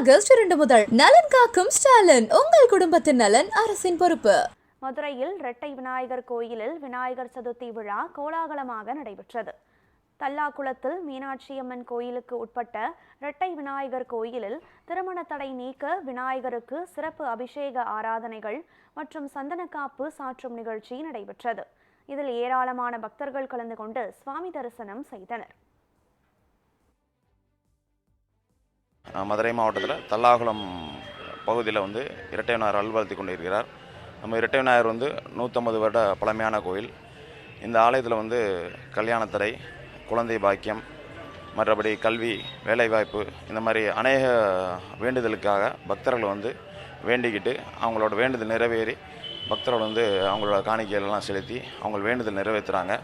August இரண்டு முதல். நலன் காக்கும் ஸ்டாலின் உங்கள் குடும்பத்தின் நலன் அரசின் பொறுப்பு. மதுரையில் இரட்டை விநாயகர் கோயிலில் விநாயகர் சதுர்த்தி விழா கோலாகலமாக நடைபெற்றது. தல்லாக்குளத்தில் மீனாட்சியம்மன் கோயிலுக்கு உட்பட்ட இரட்டை விநாயகர் கோயிலில் திருமண தடை நீக்க விநாயகருக்கு சிறப்பு அபிஷேக ஆராதனைகள் மற்றும் சந்தனக்காப்பு சாற்றும் நிகழ்ச்சி நடைபெற்றது. இதில் ஏராளமான பக்தர்கள் கலந்து கொண்டு சுவாமி தரிசனம் செய்தனர். மதுரை மாவட்டத்தில் தல்லாகுளம் பகுதியில் வந்து இரட்டை விநாயகர் அல்வளர்த்தி கொண்டிருக்கிறார். நம்ம இரட்டை விநாயகர் வந்து நூற்றம்பது வருட பழமையான கோயில். இந்த ஆலயத்தில் வந்து கல்யாணத்தடை குழந்தை பாக்கியம் மற்றபடி கல்வி வேலைவாய்ப்பு இந்த மாதிரி அநேக வேண்டுதலுக்காக பக்தர்கள் வந்து வேண்டிக்கிட்டு அவங்களோட வேண்டுதல் நிறைவேறி பக்தர்கள் வந்து அவங்களோட காணிக்கைகள்லாம் செலுத்தி அவங்க வேண்டுதல் நிறைவேற்றுறாங்க